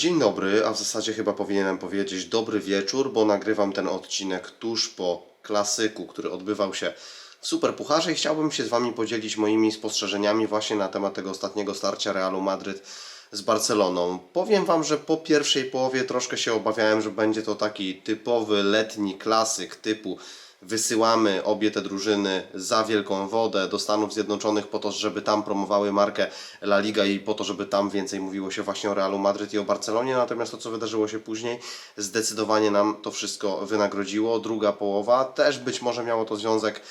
Dzień dobry, a w zasadzie chyba powinienem powiedzieć dobry wieczór, bo nagrywam ten odcinek tuż po klasyku, który odbywał się w Superpucharze i chciałbym się z Wami podzielić moimi spostrzeżeniami właśnie na temat tego ostatniego starcia Realu Madryt z Barceloną. Powiem Wam, że po pierwszej połowie troszkę się obawiałem, że będzie to taki typowy letni klasyk typu wysyłamy obie te drużyny za wielką wodę do Stanów Zjednoczonych po to, żeby tam promowały markę La Liga i po to, żeby tam więcej mówiło się właśnie o Realu Madryt i o Barcelonie. Natomiast to, co wydarzyło się później, zdecydowanie nam to wszystko wynagrodziło. Druga połowa też być może miało to związek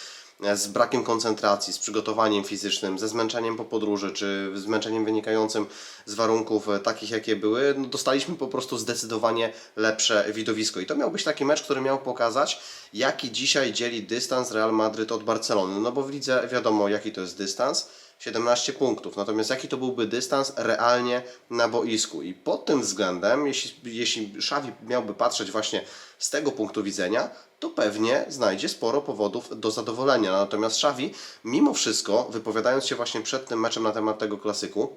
z brakiem koncentracji, z przygotowaniem fizycznym, ze zmęczeniem po podróży, czy zmęczeniem wynikającym z warunków e, takich, jakie były, no dostaliśmy po prostu zdecydowanie lepsze widowisko. I to miał być taki mecz, który miał pokazać, jaki dzisiaj dzieli dystans Real Madryt od Barcelony. No bo w lidze wiadomo, jaki to jest dystans. 17 punktów. Natomiast jaki to byłby dystans realnie na boisku? I pod tym względem, jeśli, jeśli Xavi miałby patrzeć właśnie z tego punktu widzenia, to pewnie znajdzie sporo powodów do zadowolenia. Natomiast Xavi, mimo wszystko, wypowiadając się właśnie przed tym meczem na temat tego klasyku,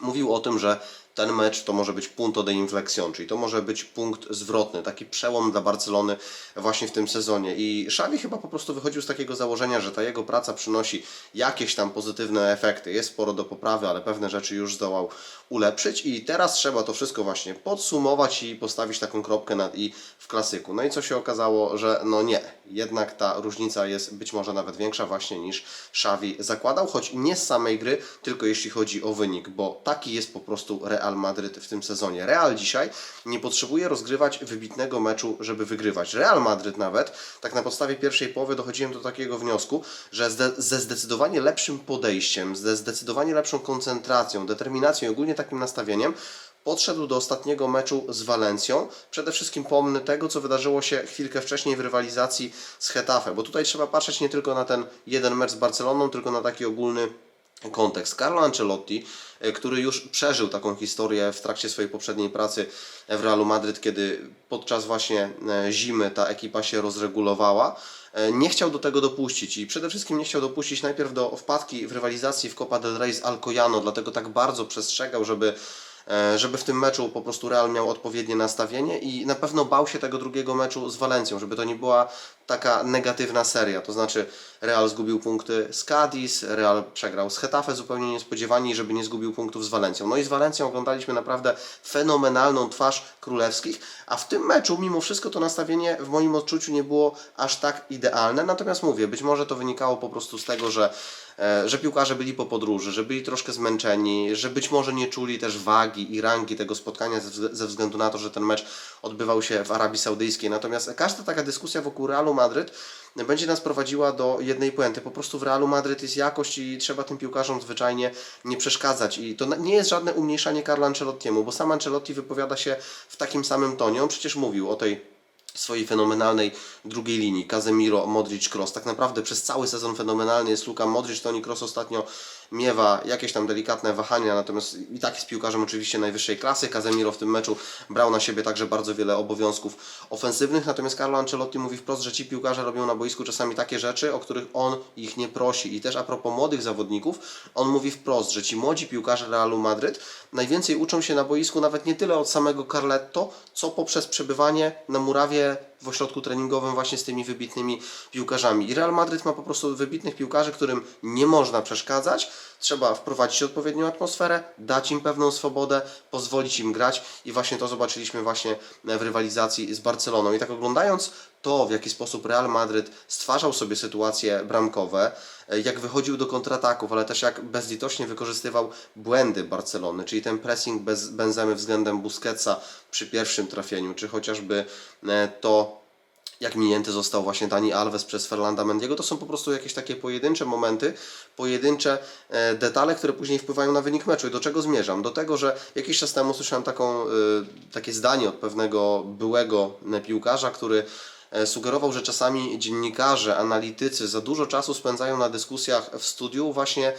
mówił o tym, że ten mecz to może być punto de inflexion, czyli to może być punkt zwrotny, taki przełom dla Barcelony właśnie w tym sezonie. I Xavi chyba po prostu wychodził z takiego założenia, że ta jego praca przynosi jakieś tam pozytywne efekty. Jest sporo do poprawy, ale pewne rzeczy już zdołał ulepszyć i teraz trzeba to wszystko właśnie podsumować i postawić taką kropkę nad i w klasyku. No i co się okazało, że no nie, jednak ta różnica jest być może nawet większa właśnie niż Xavi zakładał, choć nie z samej gry, tylko jeśli chodzi o wynik, bo taki jest po prostu Real Madryt w tym sezonie. Real dzisiaj nie potrzebuje rozgrywać wybitnego meczu, żeby wygrywać. Real Madryt nawet, tak na podstawie pierwszej połowy dochodziłem do takiego wniosku, że ze zdecydowanie lepszym podejściem, ze zdecydowanie lepszą koncentracją, determinacją i ogólnie takim nastawieniem podszedł do ostatniego meczu z Walencją. Przede wszystkim pomny tego, co wydarzyło się chwilkę wcześniej w rywalizacji z Hetafe, bo tutaj trzeba patrzeć nie tylko na ten jeden mecz z Barceloną, tylko na taki ogólny kontekst. Carlo Ancelotti, e, który już przeżył taką historię w trakcie swojej poprzedniej pracy w Realu Madryt, kiedy podczas właśnie e, zimy ta ekipa się rozregulowała, e, nie chciał do tego dopuścić i przede wszystkim nie chciał dopuścić najpierw do wpadki w rywalizacji w Copa del Rey z Alcoyano, dlatego tak bardzo przestrzegał, żeby żeby w tym meczu po prostu Real miał odpowiednie nastawienie i na pewno bał się tego drugiego meczu z Walencją, żeby to nie była taka negatywna seria, to znaczy Real zgubił punkty z Cadiz, Real przegrał z Hetafe zupełnie niespodziewanie, i żeby nie zgubił punktów z Walencją. No i z Walencją oglądaliśmy naprawdę fenomenalną twarz królewskich, a w tym meczu mimo wszystko to nastawienie w moim odczuciu nie było aż tak idealne, natomiast mówię, być może to wynikało po prostu z tego, że e, że piłkarze byli po podróży, że byli troszkę zmęczeni, że być może nie czuli też wagi i rangi tego spotkania ze, wzg- ze względu na to, że ten mecz odbywał się w Arabii Saudyjskiej. Natomiast każda taka dyskusja wokół Realu Madryt będzie nas prowadziła do jednej puenty. Po prostu w Realu Madryt jest jakość i trzeba tym piłkarzom zwyczajnie nie przeszkadzać. I to nie jest żadne umniejszanie Carlo Ancelottiemu, bo sam Ancelotti wypowiada się w takim samym tonie. On przecież mówił o tej swojej fenomenalnej drugiej linii. Casemiro, Modric, Kroos. Tak naprawdę przez cały sezon fenomenalny jest Luka Modric. Toni Kroos ostatnio miewa jakieś tam delikatne wahania, natomiast i tak jest piłkarzem oczywiście najwyższej klasy. Casemiro w tym meczu brał na siebie także bardzo wiele obowiązków ofensywnych, natomiast Carlo Ancelotti mówi wprost, że ci piłkarze robią na boisku czasami takie rzeczy, o których on ich nie prosi. I też a propos młodych zawodników, on mówi wprost, że ci młodzi piłkarze Realu Madryt najwięcej uczą się na boisku nawet nie tyle od samego Carletto, co poprzez przebywanie na murawie w ośrodku treningowym właśnie z tymi wybitnymi piłkarzami. I Real Madryt ma po prostu wybitnych piłkarzy, którym nie można przeszkadzać. Trzeba wprowadzić odpowiednią atmosferę, dać im pewną swobodę, pozwolić im grać i właśnie to zobaczyliśmy właśnie w rywalizacji z Barceloną. I tak oglądając to, w jaki sposób Real Madryt stwarzał sobie sytuacje bramkowe, jak wychodził do kontrataków, ale też jak bezlitośnie wykorzystywał błędy Barcelony, czyli ten pressing bez Benzemy względem Busquetsa przy pierwszym trafieniu, czy chociażby e, to jak minięty został właśnie Dani Alves przez Fernanda Mendiego, to są po prostu jakieś takie pojedyncze momenty, pojedyncze e, detale, które później wpływają na wynik meczu. I do czego zmierzam? Do tego, że jakiś czas temu słyszałem taką, e, takie zdanie od pewnego byłego piłkarza, który e, sugerował, że czasami dziennikarze, analitycy za dużo czasu spędzają na dyskusjach w studiu właśnie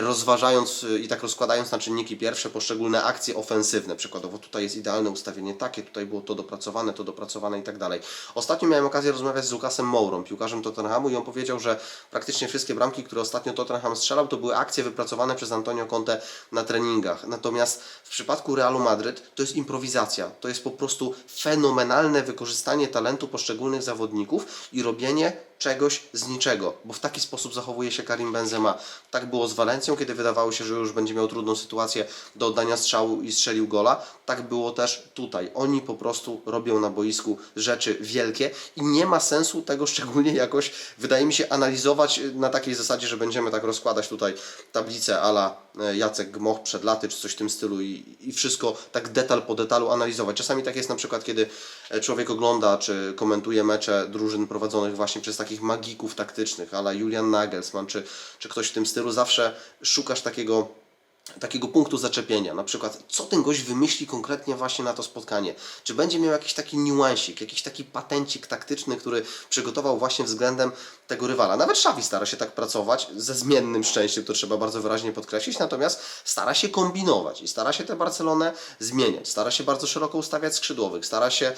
rozważając e, i tak rozkładając na czynniki pierwsze poszczególne akcje ofensywne. Przykładowo tutaj jest idealne ustawienie takie, tutaj było to dopracowane, to dopracowane i tak dalej. Ostatnio miałem okazję rozmawiać z Lukasem Mourą, piłkarzem Tottenhamu i on powiedział, że praktycznie wszystkie bramki, które ostatnio Tottenham strzelał, to były akcje wypracowane przez Antonio Conte na treningach. Natomiast w przypadku Realu Madryt to jest improwizacja. To jest po prostu fenomenalne wykorzystanie talentu poszczególnych zawodników i robienie czegoś z niczego, bo w taki sposób zachowuje się Karim Benzema. Tak było z Walencją, kiedy wydawało się, że już będzie miał trudną sytuację do oddania strzału i strzelił gola. Tak było też tutaj. Oni po prostu robią na boisku rzeczy wielkie i nie ma sensu tego szczególnie jakoś, wydaje mi się, analizować na takiej zasadzie, że będziemy tak rozkładać tutaj tablicę ala Jacek Gmoch przed laty, czy coś w tym stylu i, i wszystko tak detal po detalu analizować. Czasami tak jest na przykład, kiedy e, człowiek ogląda czy komentuje mecze drużyn prowadzonych właśnie przez takich magików taktycznych, ala Julian Nagelsmann, czy, czy ktoś w tym stylu, zawsze szukasz takiego takiego punktu zaczepienia. Na przykład, co ten gość wymyśli konkretnie właśnie na to spotkanie? Czy będzie miał jakiś taki niuansik, jakiś taki patencik taktyczny, który przygotował właśnie względem tego rywala? Nawet Xavi stara się tak pracować, ze zmiennym szczęściem, to trzeba bardzo wyraźnie podkreślić, natomiast stara się kombinować i stara się tę Barcelonę zmieniać. Stara się bardzo szeroko ustawiać skrzydłowych, stara się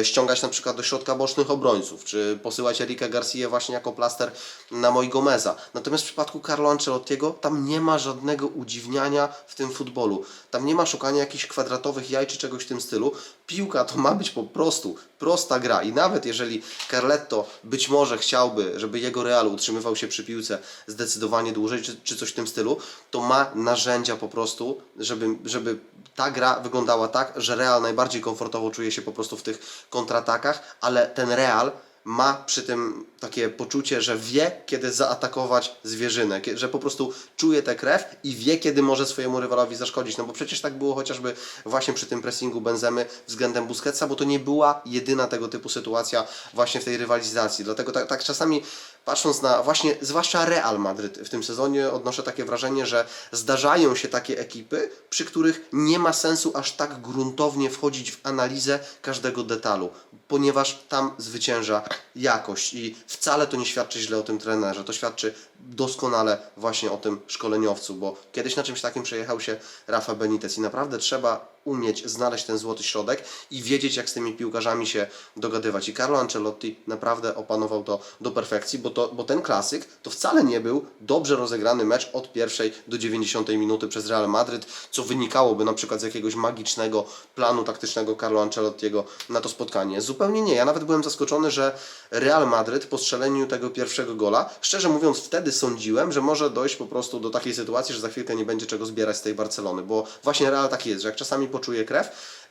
e, ściągać na przykład do środka bocznych obrońców, czy posyłać Erika Garcia właśnie jako plaster na Moi Gomeza. Natomiast w przypadku Carlo Ancelottiego tam nie ma żadnego udziwniania w tym futbolu. Tam nie ma szukania jakichś kwadratowych jaj czy czegoś w tym stylu. Piłka to ma być po prostu prosta gra i nawet jeżeli Carletto być może chciałby, żeby jego Real utrzymywał się przy piłce zdecydowanie dłużej czy, czy coś w tym stylu, to ma narzędzia po prostu, żeby, żeby ta gra wyglądała tak, że Real najbardziej komfortowo czuje się po prostu w tych kontratakach, ale ten Real ma przy tym takie poczucie, że wie, kiedy zaatakować zwierzynę, że po prostu czuje tę krew i wie, kiedy może swojemu rywalowi zaszkodzić. No bo przecież tak było chociażby właśnie przy tym pressingu Benzemy względem Busquetsa, bo to nie była jedyna tego typu sytuacja właśnie w tej rywalizacji. Dlatego tak, tak czasami patrząc na właśnie, zwłaszcza Real Madryt w tym sezonie, odnoszę takie wrażenie, że zdarzają się takie ekipy, przy których nie ma sensu aż tak gruntownie wchodzić w analizę każdego detalu, ponieważ tam zwycięża jakość i wcale to nie świadczy źle o tym trenerze, to świadczy doskonale właśnie o tym szkoleniowcu, bo kiedyś na czymś takim przejechał się Rafa Benitez i naprawdę trzeba umieć znaleźć ten złoty środek i wiedzieć, jak z tymi piłkarzami się dogadywać. I Carlo Ancelotti naprawdę opanował to do perfekcji, bo, to, bo ten klasyk to wcale nie był dobrze rozegrany mecz od pierwszej do 90 minuty przez Real Madryt, co wynikałoby na przykład z jakiegoś magicznego planu taktycznego Carlo Ancelottiego na to spotkanie. Zupełnie nie. Ja nawet byłem zaskoczony, że Real Madryt po strzeleniu tego pierwszego gola, szczerze mówiąc, wtedy sądziłem, że może dojść po prostu do takiej sytuacji, że za chwilkę nie będzie czego zbierać z tej Barcelony, bo właśnie Real taki jest, że jak czasami poczuje krew,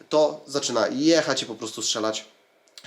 to zaczyna jechać i po prostu strzelać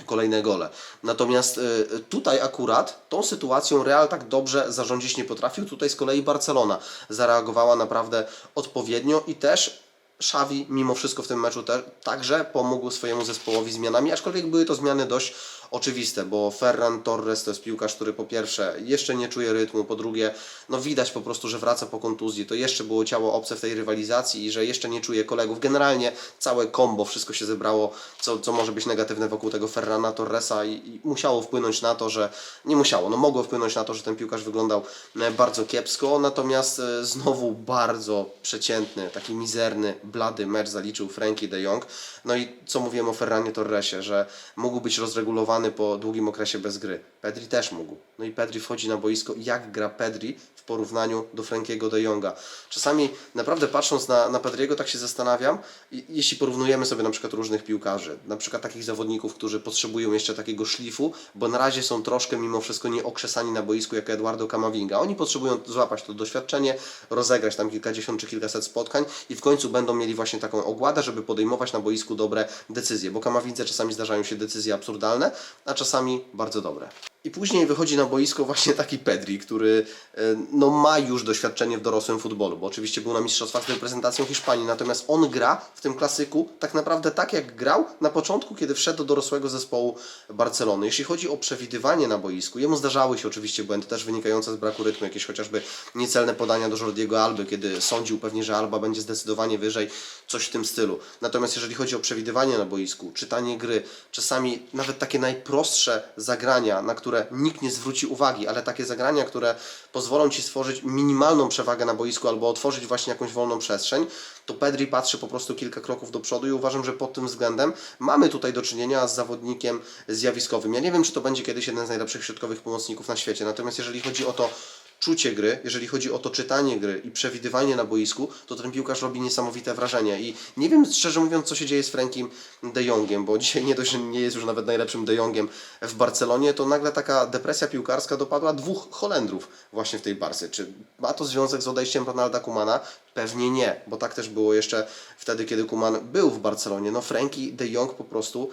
kolejne gole. Natomiast y, tutaj akurat tą sytuacją Real tak dobrze zarządzić nie potrafił. Tutaj z kolei Barcelona zareagowała naprawdę odpowiednio i też Xavi mimo wszystko w tym meczu te, także pomógł swojemu zespołowi zmianami, aczkolwiek były to zmiany dość oczywiste, bo Ferran Torres to jest piłkarz, który po pierwsze jeszcze nie czuje rytmu, po drugie no widać po prostu, że wraca po kontuzji, to jeszcze było ciało obce w tej rywalizacji i że jeszcze nie czuje kolegów. Generalnie całe kombo, wszystko się zebrało, co, co może być negatywne wokół tego Ferrana Torresa i, i musiało wpłynąć na to, że nie musiało, no mogło wpłynąć na to, że ten piłkarz wyglądał e, bardzo kiepsko, natomiast e, znowu bardzo przeciętny, taki mizerny, blady mecz zaliczył Frankie de Jong. No i co mówiłem o Ferranie Torresie, że mógł być rozregulowany po długim okresie bez gry. Pedri też mógł. No i Pedri wchodzi na boisko. Jak gra Pedri w porównaniu do Frankiego de Jonga? Czasami naprawdę patrząc na, na Pedriego tak się zastanawiam, jeśli porównujemy sobie na przykład różnych piłkarzy, na przykład takich zawodników, którzy potrzebują jeszcze takiego szlifu, bo na razie są troszkę mimo wszystko nieokrzesani na boisku jak Eduardo Camavinga. Oni potrzebują złapać to doświadczenie, rozegrać tam kilkadziesiąt czy kilkaset spotkań i w końcu będą mieli właśnie taką ogładę, żeby podejmować na boisku dobre decyzje, bo Kamawidze czasami zdarzają się decyzje absurdalne, a czasami bardzo dobre. I później wychodzi na boisko właśnie taki Pedri, który e, no, ma już doświadczenie w dorosłym futbolu, bo oczywiście był na mistrzostwach z reprezentacją Hiszpanii, natomiast on gra w tym klasyku tak naprawdę tak jak grał na początku, kiedy wszedł do dorosłego zespołu Barcelony. Jeśli chodzi o przewidywanie na boisku, jemu zdarzały się oczywiście błędy też wynikające z braku rytmu, jakieś chociażby niecelne podania do Jordiego Alby, kiedy sądził pewnie, że Alba będzie zdecydowanie wyżej, coś w tym stylu. Natomiast jeżeli chodzi o przewidywanie na boisku, czytanie gry, czasami nawet takie najprostsze zagrania, na które które nikt nie zwróci uwagi, ale takie zagrania, które pozwolą Ci stworzyć minimalną przewagę na boisku albo otworzyć właśnie jakąś wolną przestrzeń, to Pedri patrzy po prostu kilka kroków do przodu i uważam, że pod tym względem mamy tutaj do czynienia z zawodnikiem zjawiskowym. Ja nie wiem, czy to będzie kiedyś jeden z najlepszych środkowych pomocników na świecie, natomiast jeżeli chodzi o to czucie gry, jeżeli chodzi o to czytanie gry i przewidywanie na boisku, to ten piłkarz robi niesamowite wrażenie. I nie wiem szczerze mówiąc, co się dzieje z Frankiem de Jongiem, bo dzisiaj nie dość, że nie jest już nawet najlepszym de Jongiem w Barcelonie, to nagle taka depresja piłkarska dopadła dwóch Holendrów właśnie w tej Barce. Czy ma to związek z odejściem Ronalda Kumana? Pewnie nie, bo tak też było jeszcze wtedy, kiedy Kuman był w Barcelonie. No Frankie de Jong po prostu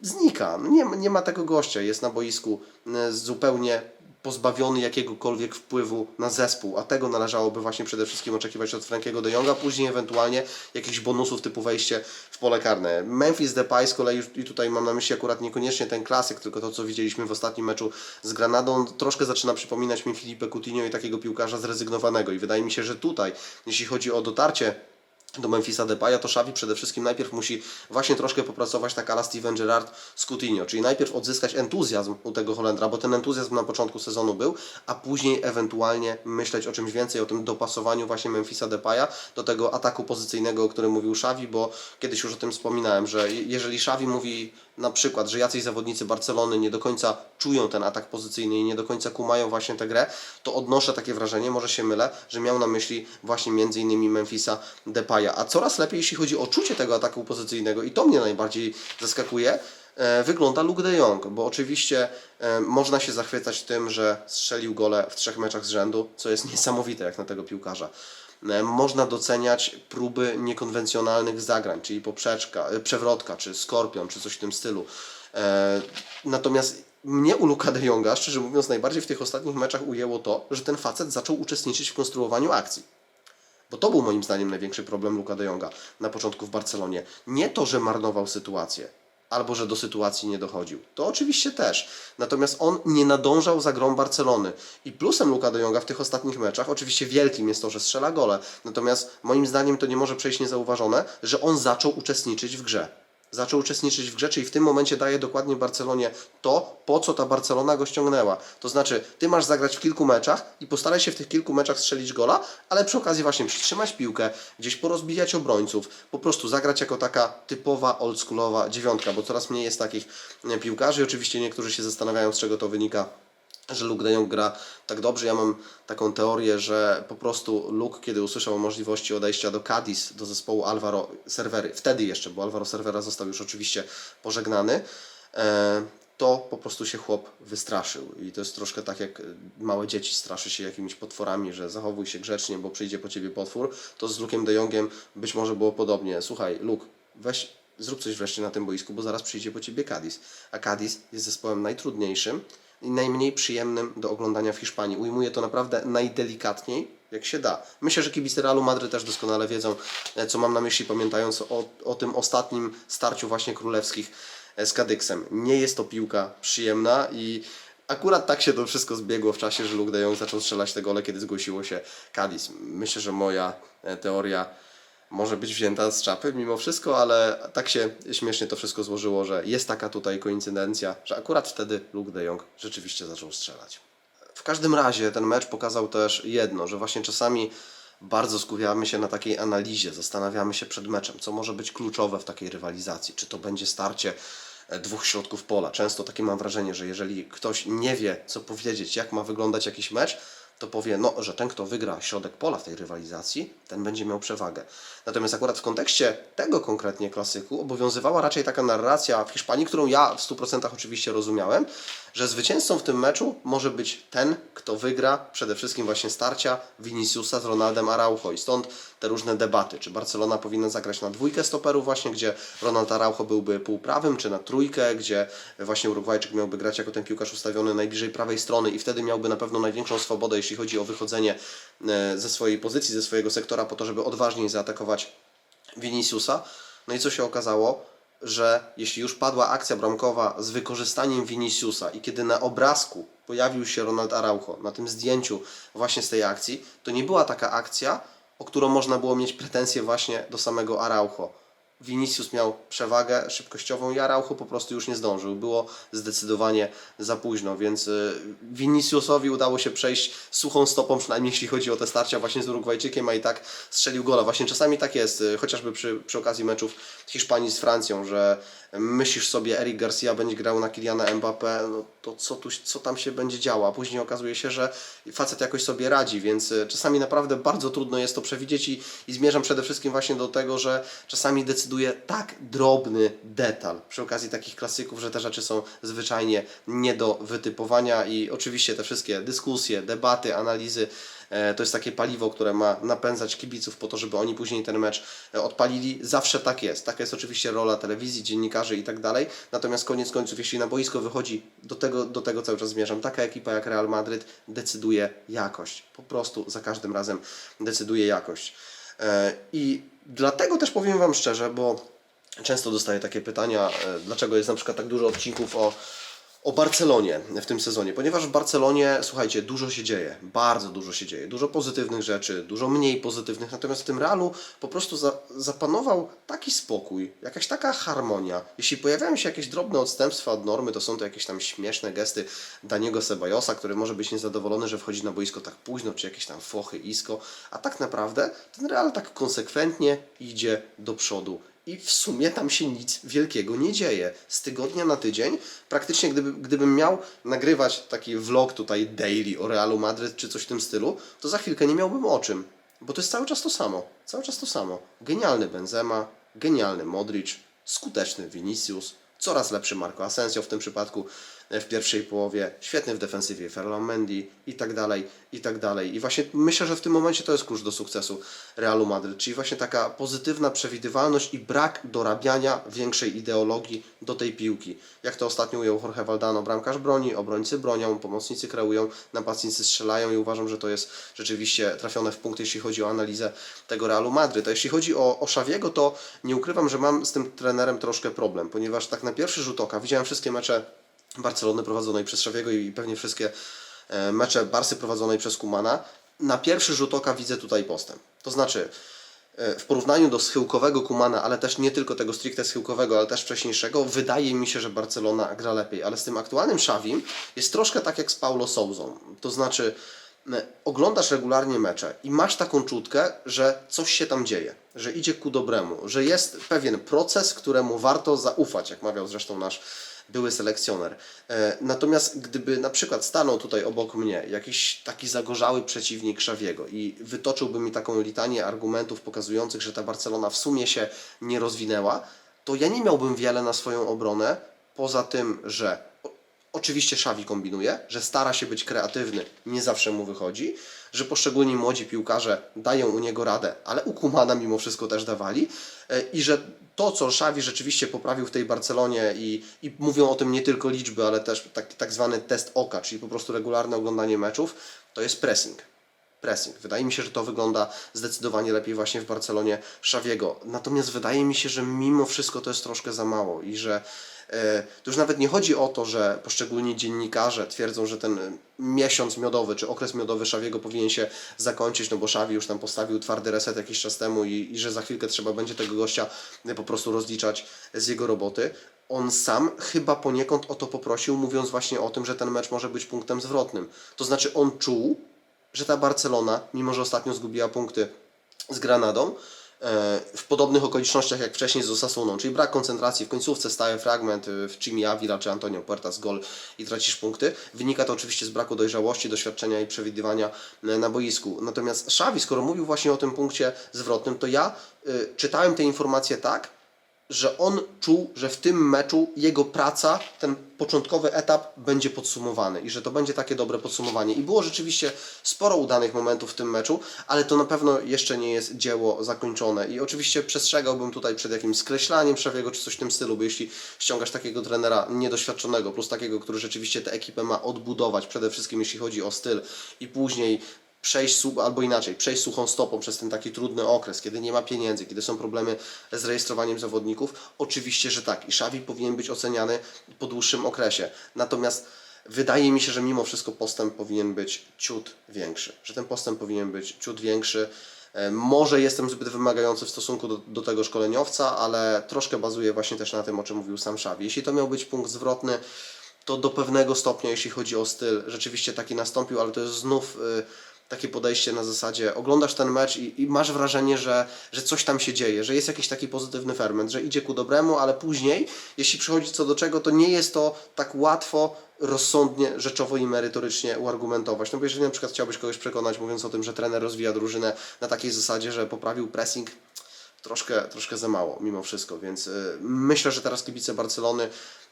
znika. Nie, nie ma tego gościa, jest na boisku e, zupełnie pozbawiony jakiegokolwiek wpływu na zespół, a tego należałoby właśnie przede wszystkim oczekiwać od Frankiego de Jonga, później ewentualnie jakichś bonusów typu wejście w pole karne. Memphis Depay z kolei, i tutaj mam na myśli akurat niekoniecznie ten klasyk, tylko to co widzieliśmy w ostatnim meczu z Granadą, troszkę zaczyna przypominać mi Filipe Coutinho i takiego piłkarza zrezygnowanego i wydaje mi się, że tutaj, jeśli chodzi o dotarcie do Memphisa Depaya, to Xavi przede wszystkim najpierw musi właśnie troszkę popracować tak ala Steven Gerrard z Coutinho, czyli najpierw odzyskać entuzjazm u tego Holendra, bo ten entuzjazm na początku sezonu był, a później ewentualnie myśleć o czymś więcej, o tym dopasowaniu właśnie Memphisa Depaya do tego ataku pozycyjnego, o którym mówił Xavi, bo kiedyś już o tym wspominałem, że je- jeżeli Xavi mówi na przykład, że jacyś zawodnicy Barcelony nie do końca czują ten atak pozycyjny i nie do końca kumają właśnie tę grę, to odnoszę takie wrażenie, może się mylę, że miał na myśli właśnie między innymi Memphisa Depaya. A coraz lepiej, jeśli chodzi o czucie tego ataku pozycyjnego i to mnie najbardziej zaskakuje, e, wygląda Luke de Jong, bo oczywiście e, można się zachwycać tym, że strzelił gole w trzech meczach z rzędu, co jest niesamowite jak na tego piłkarza. E, Można doceniać próby niekonwencjonalnych zagrań, czyli poprzeczka, przewrotka, czy skorpion, czy coś w tym stylu. Natomiast mnie u Luka de Jonga, szczerze mówiąc, najbardziej w tych ostatnich meczach ujęło to, że ten facet zaczął uczestniczyć w konstruowaniu akcji. Bo to był moim zdaniem największy problem Luka de Jonga na początku w Barcelonie. Nie to, że marnował sytuację, albo że do sytuacji nie dochodził. To oczywiście też. Natomiast on nie nadążał za grą Barcelony. I plusem Luka de Jonga w tych ostatnich meczach, oczywiście wielkim jest to, że strzela gole. Natomiast moim zdaniem to nie może przejść niezauważone, że on zaczął uczestniczyć w grze zaczął uczestniczyć w grze, czyli w tym momencie daje dokładnie Barcelonie to, po co ta Barcelona go ściągnęła. To znaczy, ty masz zagrać w kilku meczach i postaraj się w tych kilku meczach strzelić gola, ale przy okazji właśnie przytrzymać piłkę, gdzieś porozbijać obrońców, po prostu zagrać jako taka typowa, oldschoolowa dziewiątka, bo coraz mniej jest takich piłkarzy. Oczywiście niektórzy się zastanawiają, z czego to wynika że Luke de Jong gra tak dobrze. Ja mam taką teorię, że po prostu Luke, kiedy usłyszał o możliwości odejścia do Cadiz, do zespołu Alvaro Servery, wtedy jeszcze, bo Alvaro Servera został już oczywiście pożegnany, e, to po prostu się chłop wystraszył. I to jest troszkę tak, jak małe dzieci straszy się jakimiś potworami, że zachowuj się grzecznie, bo przyjdzie po ciebie potwór. To z Lukiem de Jongiem być może było podobnie. Słuchaj, Luke, weź zrób coś wreszcie na tym boisku, bo zaraz przyjdzie po ciebie Cadiz. A Cadiz jest zespołem najtrudniejszym najmniej przyjemnym do oglądania w Hiszpanii. Ujmuję to naprawdę najdelikatniej, jak się da. Myślę, że kibice Realu Madryt też doskonale wiedzą, e, co mam na myśli, pamiętając o, o tym ostatnim starciu właśnie królewskich e, z Kadyksem. Nie jest to piłka przyjemna i akurat tak się to wszystko zbiegło w czasie, że Luke de Jong zaczął strzelać te gole, kiedy zgłosiło się Cadiz. Myślę, że moja e, teoria może być wzięta z czapy mimo wszystko, ale tak się śmiesznie to wszystko złożyło, że jest taka tutaj koincydencja, że akurat wtedy Luke de Jong rzeczywiście zaczął strzelać. W każdym razie ten mecz pokazał też jedno, że właśnie czasami bardzo skupiamy się na takiej analizie, zastanawiamy się przed meczem, co może być kluczowe w takiej rywalizacji, czy to będzie starcie e, dwóch środków pola. Często takie mam wrażenie, że jeżeli ktoś nie wie, co powiedzieć, jak ma wyglądać jakiś mecz, to powie, no, że ten, kto wygra środek pola w tej rywalizacji, ten będzie miał przewagę. Natomiast akurat w kontekście tego konkretnie klasyku obowiązywała raczej taka narracja w Hiszpanii, którą ja w 100% oczywiście rozumiałem, że zwycięzcą w tym meczu może być ten, kto wygra przede wszystkim właśnie starcia Viniciusa z Ronaldem Araujo i stąd te różne debaty, czy Barcelona powinna zagrać na dwójkę stoperów właśnie, gdzie Ronald Araujo byłby półprawym, czy na trójkę, gdzie właśnie Urugwajczyk miałby grać jako ten piłkarz ustawiony najbliżej prawej strony i wtedy miałby na pewno największą swobodę, jeśli chodzi o wychodzenie e, ze swojej pozycji, ze swojego sektora po to, żeby odważniej zaatakować Viniciusa. No i co się okazało? Że jeśli już padła akcja bramkowa z wykorzystaniem Viniciusa i kiedy na obrazku pojawił się Ronald Araujo na tym zdjęciu właśnie z tej akcji, to nie była taka akcja, o którą można było mieć pretensje właśnie do samego Araujo. Vinicius miał przewagę szybkościową i Araujo po prostu już nie zdążył. Było zdecydowanie za późno, więc y, Viniciusowi udało się przejść suchą stopą, przynajmniej jeśli chodzi o te starcia właśnie z Urugwajczykiem, a i tak strzelił gola. Właśnie czasami tak jest, y, chociażby przy, przy okazji meczów Hiszpanii z Francją, że myślisz sobie, Eric Garcia będzie grał na Kyliana Mbappé, no to co, tu, co tam się będzie działo, a później okazuje się, że facet jakoś sobie radzi, więc y, czasami naprawdę bardzo trudno jest to przewidzieć i, i zmierzam przede wszystkim właśnie do tego, że czasami decyduje tak drobny detal przy okazji takich klasyków, że te rzeczy są zwyczajnie nie do wytypowania i oczywiście te wszystkie dyskusje, debaty, analizy e, to jest takie paliwo, które ma napędzać kibiców po to, żeby oni później ten mecz e, odpalili. Zawsze tak jest. Taka jest oczywiście rola telewizji, dziennikarzy i tak dalej. Natomiast koniec końców, jeśli na boisko wychodzi, do tego, do tego cały czas zmierzam, taka ekipa jak Real Madryt decyduje jakość. Po prostu za każdym razem decyduje jakość. E, I dlatego też powiem Wam szczerze, bo często dostaję takie pytania, e, dlaczego jest na przykład tak dużo odcinków o, o Barcelonie w tym sezonie, ponieważ w Barcelonie, słuchajcie, dużo się dzieje, bardzo dużo się dzieje, dużo pozytywnych rzeczy, dużo mniej pozytywnych, natomiast w tym Realu po prostu za, zapanował taki spokój, jakaś taka harmonia. Jeśli pojawiają się jakieś drobne odstępstwa od normy, to są to jakieś tam śmieszne gesty Daniego Sebajosa, który może być niezadowolony, że wchodzi na boisko tak późno, czy jakieś tam fochy, isko, a tak naprawdę ten Real tak konsekwentnie idzie do przodu i w sumie tam się nic wielkiego nie dzieje. Z tygodnia na tydzień, praktycznie gdyby, gdybym miał nagrywać taki vlog tutaj daily o Realu Madryt czy coś w tym stylu, to za chwilkę nie miałbym o czym. Bo to jest cały czas to samo. Cały czas to samo. Genialny Benzema, genialny Modric, skuteczny Vinicius, coraz lepszy Marco Asensio w tym przypadku w pierwszej połowie, świetny w defensywie Ferland Mendy i tak dalej, i tak dalej. I właśnie myślę, że w tym momencie to jest klucz do sukcesu Realu Madryt, czyli właśnie taka pozytywna przewidywalność i brak dorabiania większej ideologii do tej piłki. Jak to ostatnio ujął Jorge Valdano, bramkarz broni, obrońcy bronią, pomocnicy kreują, napastnicy strzelają i uważam, że to jest rzeczywiście trafione w punkt, jeśli chodzi o analizę tego Realu Madryt. A jeśli chodzi o, o Szawiego, to nie ukrywam, że mam z tym trenerem troszkę problem, ponieważ tak na pierwszy rzut oka widziałem wszystkie mecze Barcelony prowadzonej przez Szawiego i pewnie wszystkie e, mecze Barsy prowadzonej przez Kumana. Na pierwszy rzut oka widzę tutaj postęp. To znaczy, e, w porównaniu do schyłkowego Kumana, ale też nie tylko tego stricte schyłkowego, ale też wcześniejszego, wydaje mi się, że Barcelona gra lepiej. Ale z tym aktualnym Xavim jest troszkę tak jak z Paulo Souzą. To znaczy, oglądasz regularnie mecze i masz taką czutkę, że coś się tam dzieje, że idzie ku dobremu, że jest pewien proces, któremu warto zaufać, jak mawiał zresztą nasz były selekcjoner. E, Natomiast gdyby na przykład stanął tutaj obok mnie jakiś taki zagorzały przeciwnik Szawiego i wytoczyłby mi taką litanię argumentów pokazujących, że ta Barcelona w sumie się nie rozwinęła, to ja nie miałbym wiele na swoją obronę, poza tym, że oczywiście Szawi kombinuje, że stara się być kreatywny, nie zawsze mu wychodzi, że poszczególni młodzi piłkarze dają u niego radę, ale u Kumana mimo wszystko też dawali e, i że to, co Szawi rzeczywiście poprawił w tej Barcelonie i, i mówią o tym nie tylko liczby, ale też tak, tak zwany test oka, czyli po prostu regularne oglądanie meczów, to jest pressing. Pressing. Wydaje mi się, że to wygląda zdecydowanie lepiej właśnie w Barcelonie Szawiego. Natomiast wydaje mi się, że mimo wszystko to jest troszkę za mało i że to już nawet nie chodzi o to, że poszczególni dziennikarze twierdzą, że ten e, miesiąc miodowy czy okres miodowy Szawiego powinien się zakończyć, no bo Szawi już tam postawił twardy reset jakiś czas temu i, i że za chwilkę trzeba będzie tego gościa e, po prostu rozliczać z jego roboty. On sam chyba poniekąd o to poprosił, mówiąc właśnie o tym, że ten mecz może być punktem zwrotnym. To znaczy on czuł, że ta Barcelona, mimo że ostatnio zgubiła punkty z Granadą, e, w podobnych okolicznościach jak wcześniej z Osasuną, czyli brak koncentracji, w końcówce staje fragment e, w Chimi Avila czy Antonio Puertas gol i tracisz punkty. Wynika to oczywiście z braku dojrzałości, doświadczenia i przewidywania e, na boisku. Natomiast Xavi, skoro mówił właśnie o tym punkcie zwrotnym, to ja e, czytałem te informacje tak, że on czuł, że w tym meczu jego praca, ten początkowy etap będzie podsumowany i że to będzie takie dobre podsumowanie. I było rzeczywiście sporo udanych momentów w tym meczu, ale to na pewno jeszcze nie jest dzieło zakończone. I oczywiście przestrzegałbym tutaj przed jakimś skreślaniem Szawiego czy coś w tym stylu, bo jeśli ściągasz takiego trenera niedoświadczonego, plus takiego, który rzeczywiście tę ekipę ma odbudować, przede wszystkim jeśli chodzi o styl i później przejść, albo inaczej, przejść suchą stopą przez ten taki trudny okres, kiedy nie ma pieniędzy, kiedy są problemy z rejestrowaniem zawodników, oczywiście, że tak. I Xavi powinien być oceniany po dłuższym okresie. Natomiast wydaje mi się, że mimo wszystko postęp powinien być ciut większy. Że ten postęp powinien być ciut większy. E, Może jestem zbyt wymagający w stosunku do, do tego szkoleniowca, ale troszkę bazuję właśnie też na tym, o czym mówił sam Szawi. Jeśli to miał być punkt zwrotny, to do pewnego stopnia, jeśli chodzi o styl, rzeczywiście taki nastąpił, ale to jest znów y, takie podejście na zasadzie oglądasz ten mecz i, i masz wrażenie, że, że coś tam się dzieje, że jest jakiś taki pozytywny ferment, że idzie ku dobremu, ale później, jeśli przychodzi co do czego, to nie jest to tak łatwo, rozsądnie, rzeczowo i merytorycznie uargumentować. No bo jeżeli na przykład chciałbyś kogoś przekonać, mówiąc o tym, że trener rozwija drużynę na takiej zasadzie, że poprawił pressing, troszkę, troszkę za mało mimo wszystko, więc y, myślę, że teraz kibice Barcelony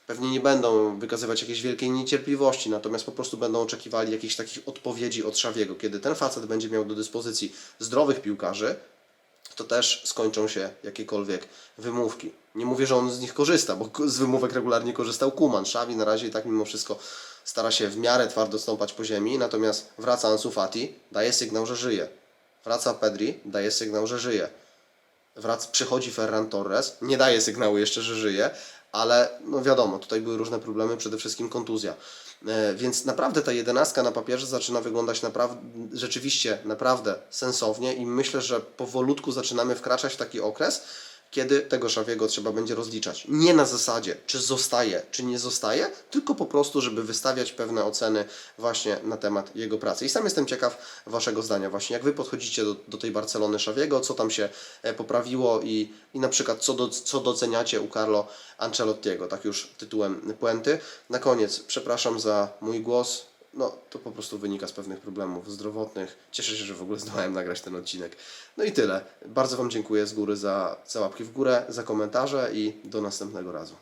pewnie nie będą wykazywać jakiejś wielkiej niecierpliwości, natomiast po prostu będą oczekiwali jakichś takich odpowiedzi od Szawiego. Kiedy ten facet będzie miał do dyspozycji zdrowych piłkarzy, to też skończą się jakiekolwiek wymówki. Nie mówię, że on z nich korzysta, bo z wymówek regularnie korzystał Kuman. Szawi na razie i tak mimo wszystko stara się w miarę twardo stąpać po ziemi, natomiast wraca Ansu Fati, daje sygnał, że żyje. Wraca Pedri, daje sygnał, że żyje wrac, przychodzi Ferran Torres, nie daje sygnału jeszcze, że żyje, ale no wiadomo, tutaj były różne problemy, przede wszystkim kontuzja. E, Więc naprawdę ta jedenastka na papierze zaczyna wyglądać naprawdę, rzeczywiście naprawdę sensownie i myślę, że powolutku zaczynamy wkraczać w taki okres, kiedy tego Szawiego trzeba będzie rozliczać. Nie na zasadzie, czy zostaje, czy nie zostaje, tylko po prostu, żeby wystawiać pewne oceny właśnie na temat jego pracy. I sam jestem ciekaw Waszego zdania właśnie, jak Wy podchodzicie do, do tej Barcelony Szawiego, co tam się e, poprawiło i, i na przykład co, do, co doceniacie u Carlo Ancelottiego, tak już tytułem puenty. Na koniec, przepraszam za mój głos, no to po prostu wynika z pewnych problemów zdrowotnych. Cieszę się, że w ogóle zdołałem nagrać ten odcinek. No i tyle. Bardzo Wam dziękuję z góry za, za łapki w górę, za komentarze i do następnego razu.